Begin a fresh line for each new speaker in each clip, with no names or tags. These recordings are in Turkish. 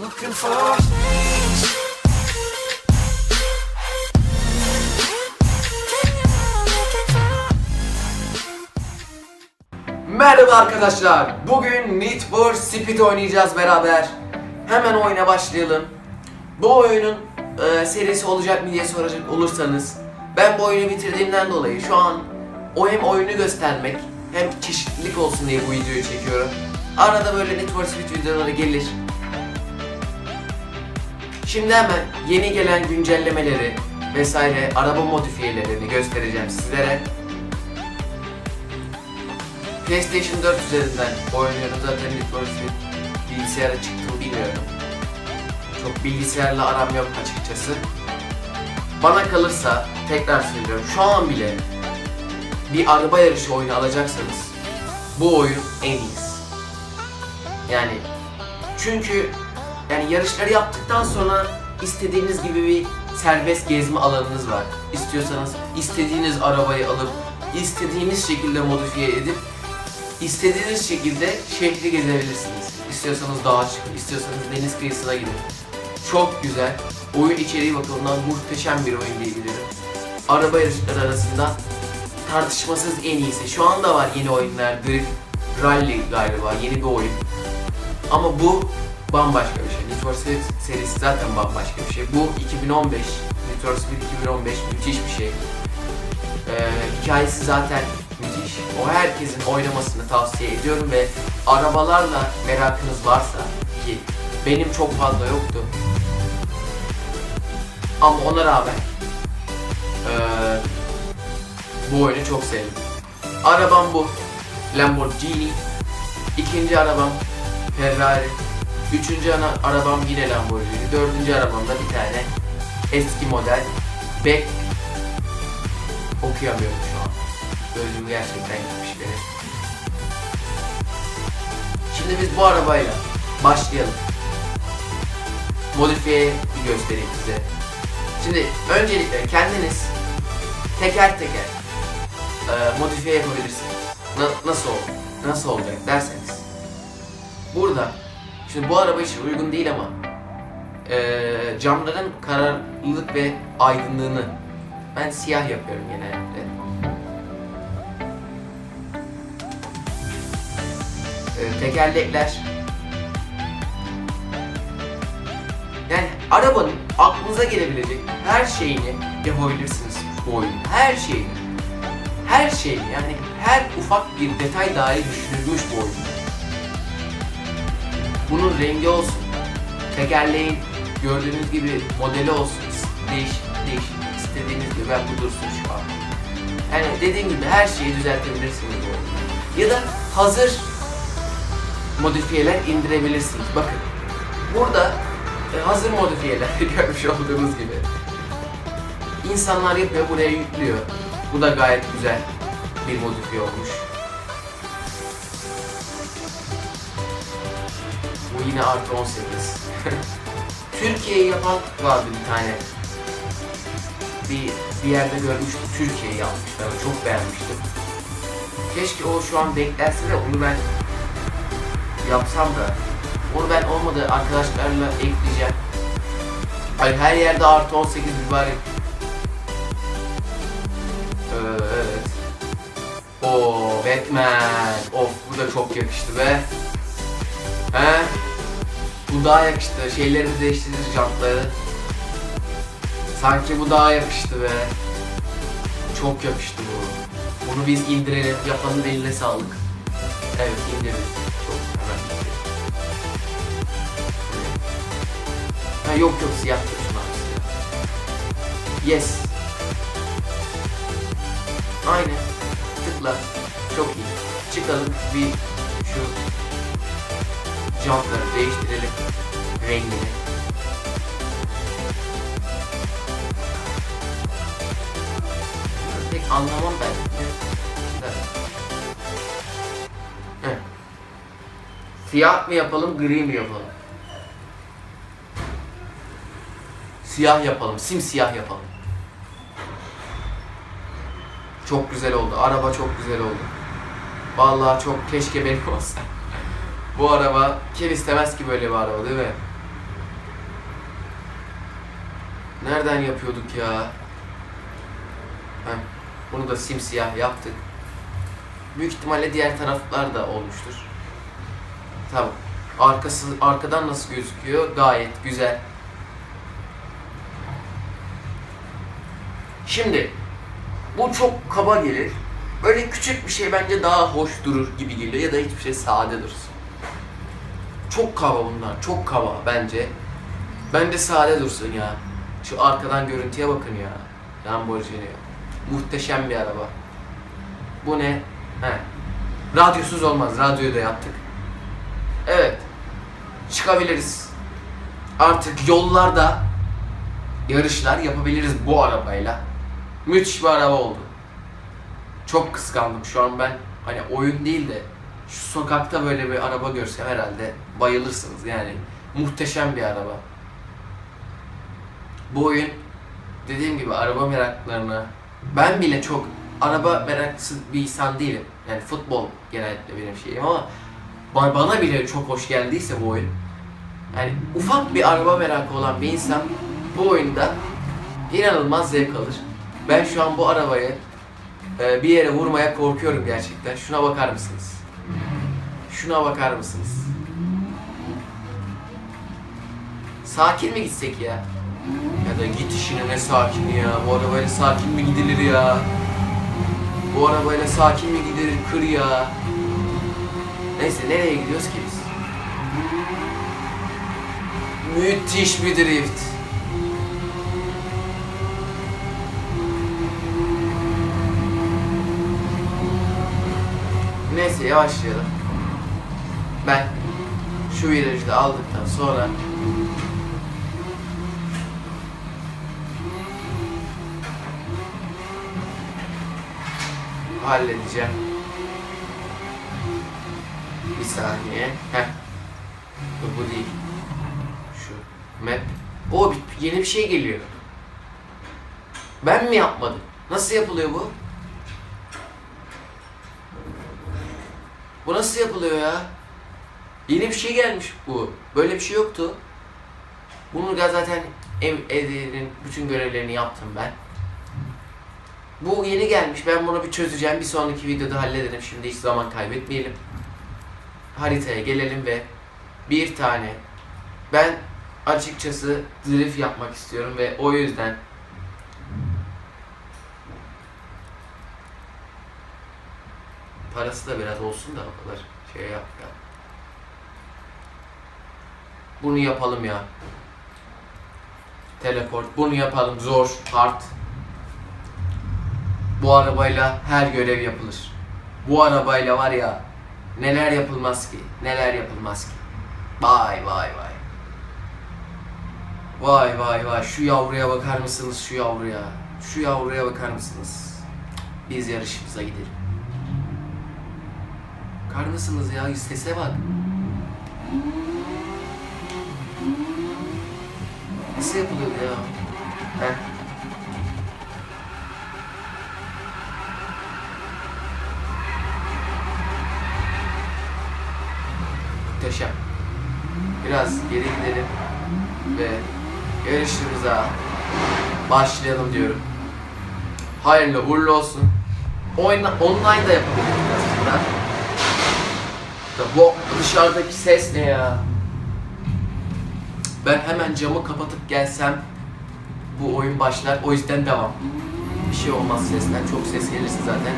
looking for.
Merhaba arkadaşlar. Bugün Need for Speed oynayacağız beraber. Hemen oyuna başlayalım. Bu oyunun e, serisi olacak mı diye soracak olursanız ben bu oyunu bitirdiğimden dolayı şu an o hem oyunu göstermek hem çeşitlilik olsun diye bu videoyu çekiyorum. Arada böyle Need for Speed videoları gelir. Şimdi hemen yeni gelen güncellemeleri vesaire araba modifiyelerini göstereceğim sizlere. PlayStation 4 üzerinden oynuyorum zaten for Speed bilgisayara çıktığını bilmiyorum. Çok bilgisayarla aram yok açıkçası. Bana kalırsa tekrar söylüyorum şu an bile bir araba yarışı oyunu alacaksanız bu oyun en iyisi. Yani çünkü yani yarışları yaptıktan sonra istediğiniz gibi bir serbest gezme alanınız var. İstiyorsanız istediğiniz arabayı alıp istediğiniz şekilde modifiye edip istediğiniz şekilde şehri gezebilirsiniz. İstiyorsanız dağa çıkın, istiyorsanız deniz kıyısına gidin. Çok güzel. Oyun içeriği bakımından muhteşem bir oyun diyebilirim. Araba yarışları arasında tartışmasız en iyisi. Şu anda var yeni oyunlar. Drift Rally galiba yeni bir oyun. Ama bu bambaşka bir şey. Need for Speed serisi zaten bambaşka bir şey. Bu 2015. Need for Speed 2015 müthiş bir şey. Ee, hikayesi zaten müthiş. O herkesin oynamasını tavsiye ediyorum ve arabalarla merakınız varsa ki benim çok fazla yoktu. Ama ona rağmen ee, bu oyunu çok sevdim. Arabam bu. Lamborghini. İkinci arabam Ferrari. Üçüncü ana arabam yine Lamborghini. Dördüncü arabam da bir tane eski model Beck okuyamıyorum şu an. Gözüm gerçekten gitmiş benim. Şimdi biz bu arabayla başlayalım. Modifiye bir göstereyim size. Şimdi öncelikle kendiniz teker teker e, modifiye yapabilirsiniz. Na- nasıl nasıl olacak derseniz. Burada şimdi bu araba için uygun değil ama e, camların kararlılık ve aydınlığını ben siyah yapıyorum genellikle. E, tekerlekler yani arabanın aklınıza gelebilecek her şeyini yapabilirsiniz bu oyunda. Her şeyini. Her şeyi yani her ufak bir detay dahi düşünülmüş bu oyunda. Bunun rengi olsun, tekerleğin gördüğünüz gibi modeli olsun, değişik değişik istediğiniz gibi ben bu dursun şu an. Yani dediğim gibi her şeyi düzeltebilirsiniz. Ya da hazır modifiyeler indirebilirsiniz. Bakın burada e, hazır modifiyeler görmüş olduğunuz gibi. İnsanlar yapıyor, buraya yüklüyor. Bu da gayet güzel bir modifiye olmuş. Yine artı 18. Türkiye'yi yapan vardı bir tane. Bir, bir yerde görmüştüm. Türkiye'yi yapmışlar. Çok beğenmiştim. Keşke o şu an beklerse de onu ben yapsam da onu ben olmadı arkadaşlarla ekleyeceğim. Hayır her yerde artı 18 mübarek. Evet. Oo Batman. Of bu da çok yakıştı be. Bu daha yakıştı. Şeyleri de değiştirir jantları. Sanki bu daha yakıştı be. Çok yakıştı bu. Bunu biz indirelim. Yapanın eline sağlık. Evet indirelim. Çok hemen. Ha yok yok siyah diyorsun. Yes. Aynen. Tıkla. Çok iyi. Çıkalım bir jantları değiştirelim rengini. Pek anlamam ben. Siyah mı yapalım, gri mi yapalım? Siyah yapalım, simsiyah yapalım. Çok güzel oldu. Araba çok güzel oldu. Vallahi çok keşke benim olsa. Bu araba kim istemez ki böyle bir araba değil mi? Nereden yapıyorduk ya? Heh, bunu da simsiyah yaptık. Büyük ihtimalle diğer taraflar da olmuştur. Tamam. Arkası arkadan nasıl gözüküyor? Gayet güzel. Şimdi bu çok kaba gelir. Böyle küçük bir şey bence daha hoş durur gibi geliyor ya da hiçbir şey sade dursun. Çok kaba bunlar, çok kaba bence. Bence sade dursun ya. Şu arkadan görüntüye bakın ya. Lamborghini. Muhteşem bir araba. Bu ne? He. Radyosuz olmaz. Radyoyu da yaptık. Evet. Çıkabiliriz. Artık yollarda yarışlar yapabiliriz bu arabayla. Müthiş bir araba oldu. Çok kıskandım şu an ben. Hani oyun değil de şu sokakta böyle bir araba görsem herhalde bayılırsınız yani. Muhteşem bir araba. Bu oyun dediğim gibi araba meraklarına ben bile çok araba meraklısı bir insan değilim. Yani futbol genellikle benim şeyim ama ba- bana bile çok hoş geldiyse bu oyun. Yani ufak bir araba merakı olan bir insan bu oyunda inanılmaz zevk alır. Ben şu an bu arabayı e, bir yere vurmaya korkuyorum gerçekten. Şuna bakar mısınız? Şuna bakar mısınız? Sakin mi gitsek ya? Ya da git işine ne sakin ya. Bu arabayla sakin mi gidilir ya? Bu arabayla sakin mi gidilir kır ya? Neyse nereye gidiyoruz ki biz? Müthiş bir drift. Neyse yavaşlayalım. Ben şu virajı da aldıktan sonra halledeceğim. Bir saniye. Heh. Bu değil. Şu map. O yeni bir şey geliyor. Ben mi yapmadım? Nasıl yapılıyor bu? Bu nasıl yapılıyor ya? Yeni bir şey gelmiş bu. Böyle bir şey yoktu. Bunu da zaten ev, evlerin bütün görevlerini yaptım ben. Bu yeni gelmiş. Ben bunu bir çözeceğim. Bir sonraki videoda hallederim. Şimdi hiç zaman kaybetmeyelim. Haritaya gelelim ve bir tane ben açıkçası drift yapmak istiyorum ve o yüzden parası da biraz olsun da o kadar şey yap ya. Bunu yapalım ya. Teleport. Bunu yapalım. Zor. Hard. Bu arabayla her görev yapılır. Bu arabayla var ya neler yapılmaz ki? Neler yapılmaz ki? Vay vay vay. Vay vay vay. Şu yavruya bakar mısınız şu yavruya? Şu yavruya bakar mısınız? Biz yarışımıza gidelim. Bakar mısınız ya? Sese bak. Nasıl yapılıyor ya? Heh. Muhteşem. Biraz geri gidelim ve yarışımıza başlayalım diyorum. Hayırlı uğurlu olsun. Oyna, online da yapabiliriz aslında. Da bu dışarıdaki ses ne ya? Ben hemen camı kapatıp gelsem bu oyun başlar. O yüzden devam. Bir şey olmaz sesten. Çok ses gelirse zaten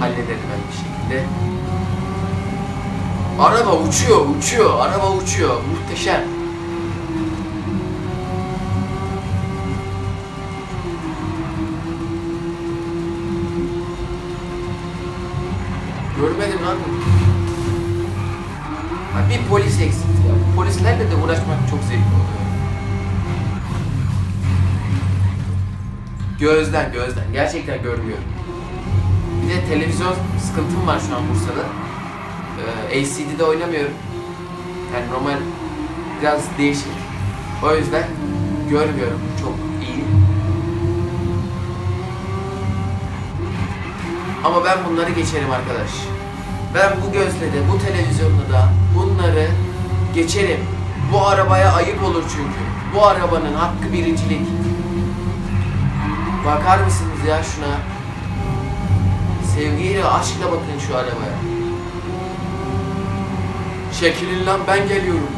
hallederim ben bir şekilde. Araba uçuyor, uçuyor. Araba uçuyor. Muhteşem. Görmedim lan. Bir polis Polislerle de uğraşmak çok zevkli oluyor. Gözden, gözden. Gerçekten görmüyorum. Bir de televizyon sıkıntım var şu an Bursa'da. Ee, LCD'de oynamıyorum. Yani normal biraz değişik. O yüzden görmüyorum çok iyi. Ama ben bunları geçerim arkadaş. Ben bu gözle de, bu televizyonda da bunları geçerim. Bu arabaya ayıp olur çünkü. Bu arabanın hakkı birincilik. Bakar mısınız ya şuna? Sevgiyle, aşkla bakın şu arabaya. Çekilin lan ben geliyorum.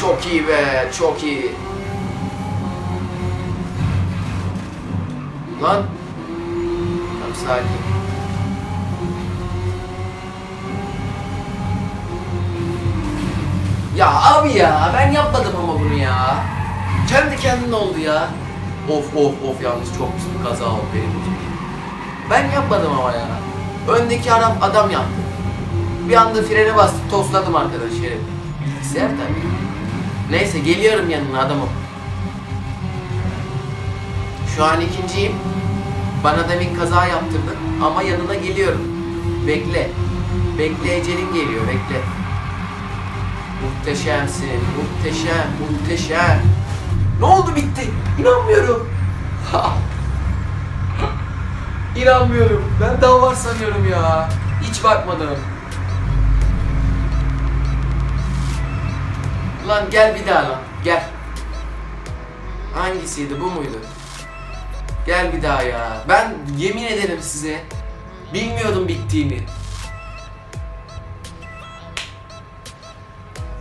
Çok iyi be, çok iyi. Lan. Sakin. Ya abi ya ben yapmadım ama bunu ya. Kendi kendine oldu ya. Of of of yalnız çok pis bir kaza oldu benim için. Ben yapmadım ama ya. Öndeki adam adam yaptı. Bir anda frene bastım tosladım arkadaş herif. Bilgisayar tabii. Neyse geliyorum yanına adamım. Şu an ikinciyim. Bana demin kaza yaptırdın ama yanına geliyorum. Bekle. Bekle ecelin geliyor bekle. Muhteşemsin, muhteşem, muhteşem. Ne oldu bitti? İnanmıyorum. İnanmıyorum. Ben daha var sanıyorum ya. Hiç bakmadım. Lan gel bir daha lan. Gel. Hangisiydi? Bu muydu? Gel bir daha ya. Ben yemin ederim size bilmiyordum bittiğini.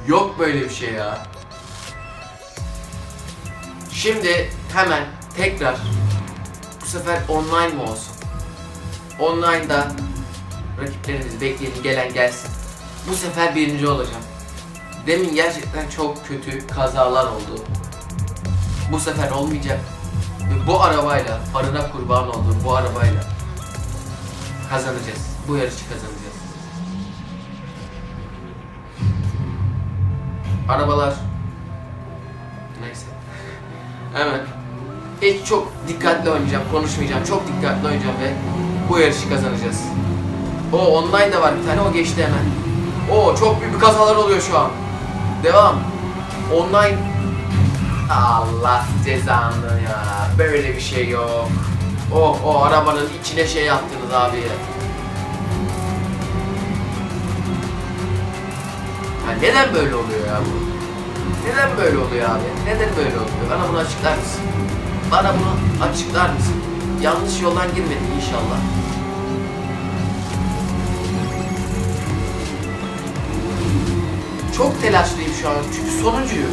Yok böyle bir şey ya. Şimdi hemen tekrar bu sefer online mı olsun? Online'da rakiplerimizi bekleyelim gelen gelsin. Bu sefer birinci olacağım. Demin gerçekten çok kötü kazalar oldu. Bu sefer olmayacak. Bu arabayla, parına kurban olduğum bu arabayla kazanacağız. Bu yarışı kazanacağız. Arabalar. Neyse. Hemen. Hiç çok dikkatli oynayacağım, konuşmayacağım. Çok dikkatli oynayacağım ve bu yarışı kazanacağız. O online de var bir tane, o geçti hemen. O çok büyük kazalar oluyor şu an. Devam. Online. Allah cezanı ya. Böyle bir şey yok. O o arabanın içine şey yaptınız abi. Ya neden böyle oluyor ya bu? Neden böyle oluyor abi? Neden böyle oluyor? Bana bunu açıklar mısın? Bana bunu açıklar mısın? Yanlış yoldan girmedik inşallah. Çok telaşlıyım şu an çünkü sonuncuyum.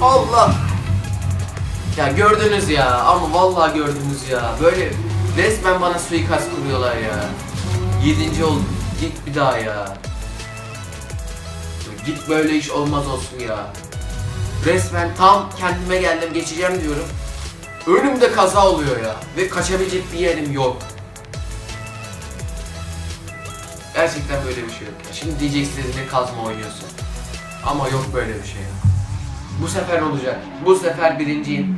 Allah! Ya gördünüz ya ama vallahi gördünüz ya. Böyle resmen bana suikast kuruyorlar ya. Yedinci oldum. Git bir daha ya. Git böyle iş olmaz olsun ya. Resmen tam kendime geldim geçeceğim diyorum. Önümde kaza oluyor ya. Ve kaçabilecek bir yerim yok. Gerçekten böyle bir şey yok. Şimdi diyeceksiniz ne kazma oynuyorsun. Ama yok böyle bir şey ya. Bu sefer olacak. Bu sefer birinciyim.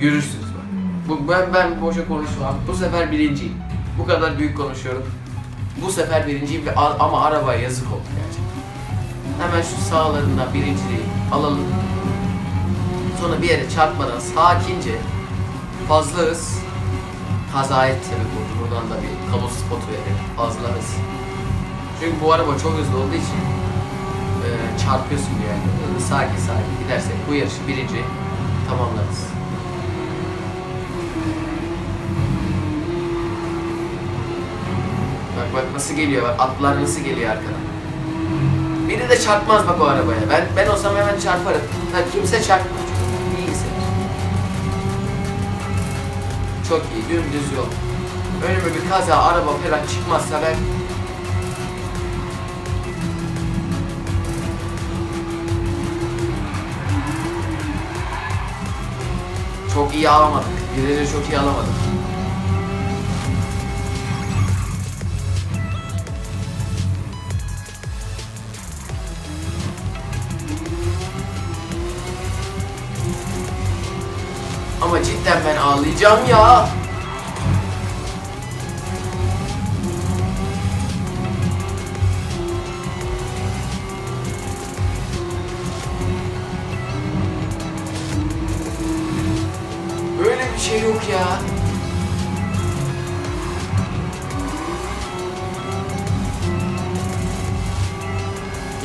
Görürsünüz bak. Bu, ben ben boşa konuşmam. Bu sefer birinciyim. Bu kadar büyük konuşuyorum. Bu sefer birinciyim ve ama arabaya yazık oldu gerçekten. Hemen şu sağlarından birinciliği alalım. Sonra bir yere çarpmadan sakince fazla hız kaza et sebep oldu. Buradan da bir kamu spotu verelim. Fazla hız. Çünkü bu araba çok hızlı olduğu için e, çarpıyorsun yerde. Hızlı sakin sakin gidersek bu yarışı birinci tamamlarız. Bak bak nasıl geliyor bak atlar nasıl geliyor arkadan. Biri de çarpmaz bak o arabaya. Ben ben olsam hemen çarparım. Ha, kimse çarpmaz bilgisayar. Çok iyi dümdüz yol. Önüme bir kaza araba falan çıkmazsa ben Çok iyi alamadık. Birileri çok iyi alamadık. Ama cidden ben ağlayacağım ya.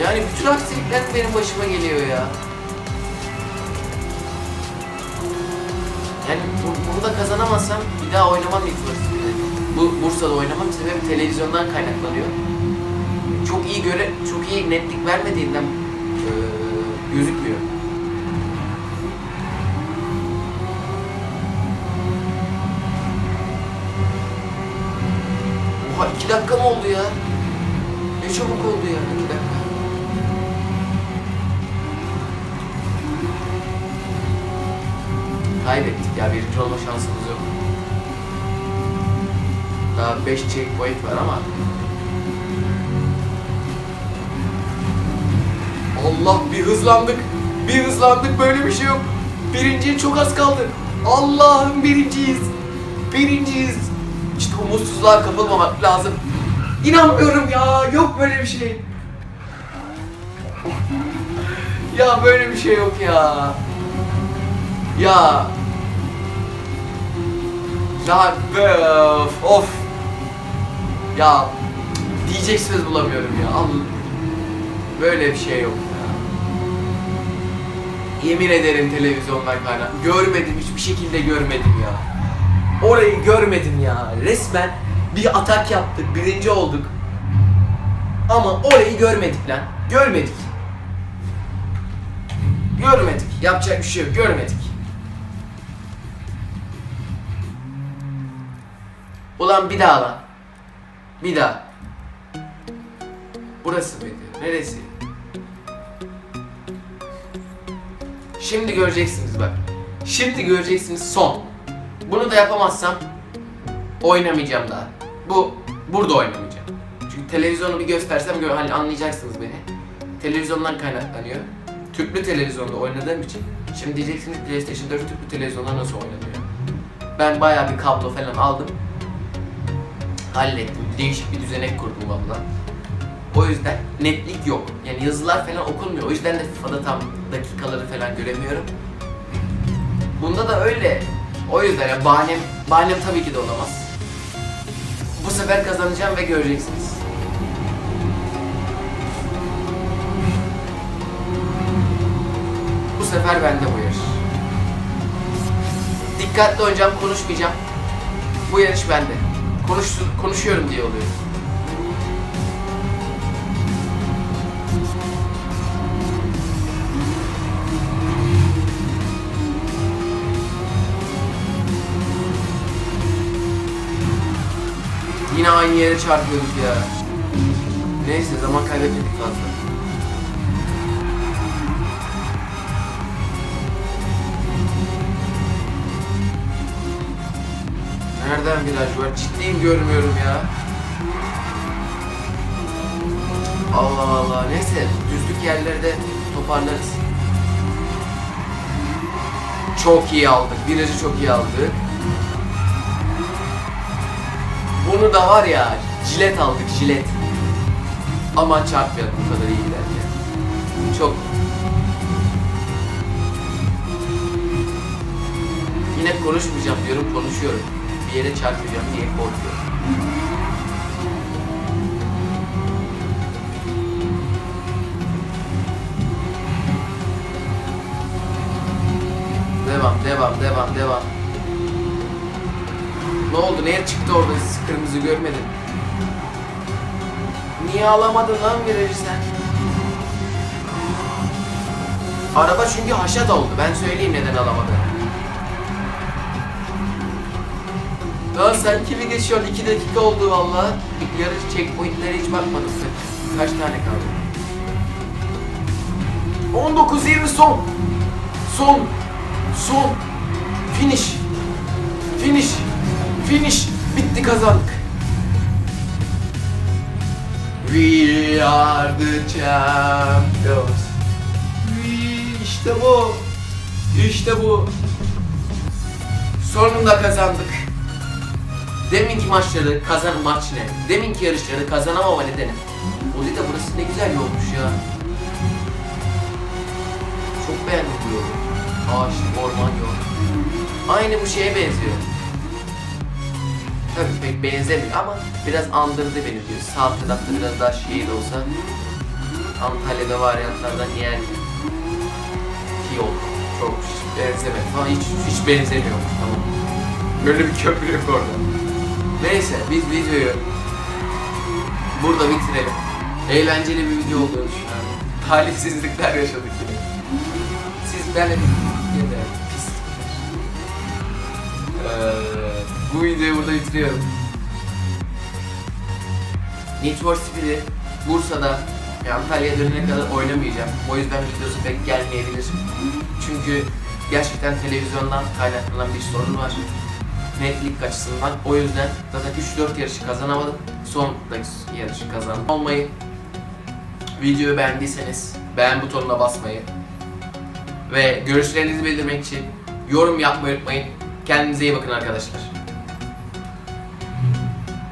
Yani bütün aksilikler benim başıma geliyor ya. Yani bu- burada kazanamazsam bir daha oynamam Speed'i. Bu Bursa'da oynamam sebebi televizyondan kaynaklanıyor. Çok iyi göre çok iyi netlik vermediğinden eee, gözükmüyor. Oha iki dakika mı oldu ya? Ne çabuk oldu ya iki dakika. Kaybettik ya birinci olma şansımız yok. Daha 5 checkpoint var ama Allah bir hızlandık. Bir hızlandık böyle bir şey yok. Birinciye çok az kaldı. Allah'ım birinciyiz. Birinciyiz. İşte umutsuzluğa kapılmamak lazım. İnanmıyorum ya. Yok böyle bir şey. Ya böyle bir şey yok ya. Ya. Ya öf, of. Ya diyecek söz bulamıyorum ya. Al. Böyle bir şey yok ya. Yemin ederim televizyondan kaynak. Görmedim hiçbir şekilde görmedim ya. Orayı görmedim ya. Resmen bir atak yaptık, birinci olduk. Ama orayı görmedik lan. Görmedik. Görmedik. Yapacak bir şey yok. Görmedik. Ulan bir daha lan. Bir daha. Burası mıydı? Neresi? Şimdi göreceksiniz bak. Şimdi göreceksiniz son. Bunu da yapamazsam oynamayacağım daha. Bu burada oynamayacağım. Çünkü televizyonu bir göstersem gö- hani anlayacaksınız beni. Televizyondan kaynaklanıyor. Tüplü televizyonda oynadığım için şimdi diyeceksiniz PlayStation 4 tüplü televizyonda nasıl oynanıyor? Ben bayağı bir kablo falan aldım. Hallettim. Değişik bir düzenek kurdum valla. O yüzden netlik yok. Yani yazılar falan okunmuyor. O yüzden de FIFA'da tam dakikaları falan göremiyorum. Bunda da öyle. O yüzden yani bahanem, bahanem tabii ki de olamaz. Bu sefer kazanacağım ve göreceksiniz. Bu sefer bende bu yarış. Dikkatli oynayacağım, konuşmayacağım. Bu yarış bende. Konuş, konuşuyorum diye oluyor. Yine aynı yere çarpıyorduk ya. Neyse zaman kaybetmedik fazla. Nereden viraj var? Ciddiyim görmüyorum ya. Allah Allah. Neyse düzlük yerlerde toparlarız. Çok iyi aldık. Virajı çok iyi aldık. Bunu da var ya jilet aldık jilet. Aman çarpmayalım bu kadar iyi giderken. Çok. Yine konuşmayacağım diyorum konuşuyorum. Yere çarpacağım diye korkuyorum. Devam, devam, devam, devam. Ne oldu? Neye çıktı orada? Kırmızı görmedim. Niye alamadın lan virajı sen? Araba çünkü haşat oldu. Ben söyleyeyim neden alamadı. Lan sen kimi geçiyorsun? 2 dakika oldu valla. Yarış checkpointlere hiç bakmadım. Kaç tane kaldı? 19-20 son. Son. Son. Finish. Finish. Finish. Bitti kazandık. We are the champions. We- İşte bu. İşte bu. Sonunda kazandık. Deminki maçları kazan maç ne? Deminki yarışları kazanamama nedeni. Ozi de burası ne güzel yolmuş ya. Çok beğendim bu yolu. Ağaçlık, orman yol. Aynı bu şeye benziyor. tabii pek benzemiyor ama biraz andırdı beni diyor. Sağ tarafta biraz daha şehir olsa Antalya'da varyantlardan yani iyi oldu. Çok benzemedi falan hiç, hiç benzemiyormuş tamam. Böyle bir köprü yok orada. Neyse biz videoyu burada bitirelim. Eğlenceli bir video olduğunu düşünüyorum. Talihsizlikler yaşadık yine. Siz ben yine pis. Ee, bu videoyu burada bitiriyorum. Need for Speed'i Bursa'da Antalya'ya dönene kadar oynamayacağım. O yüzden videosu pek gelmeyebilir. Çünkü gerçekten televizyondan kaynaklanan bir sorun var. Netlik açısından. O yüzden zaten 3-4 yarışı kazanamadım. Son yarışı kazandım. Olmayı, videoyu beğendiyseniz beğen butonuna basmayı ve görüşlerinizi bildirmek için yorum yapmayı unutmayın. Kendinize iyi bakın arkadaşlar.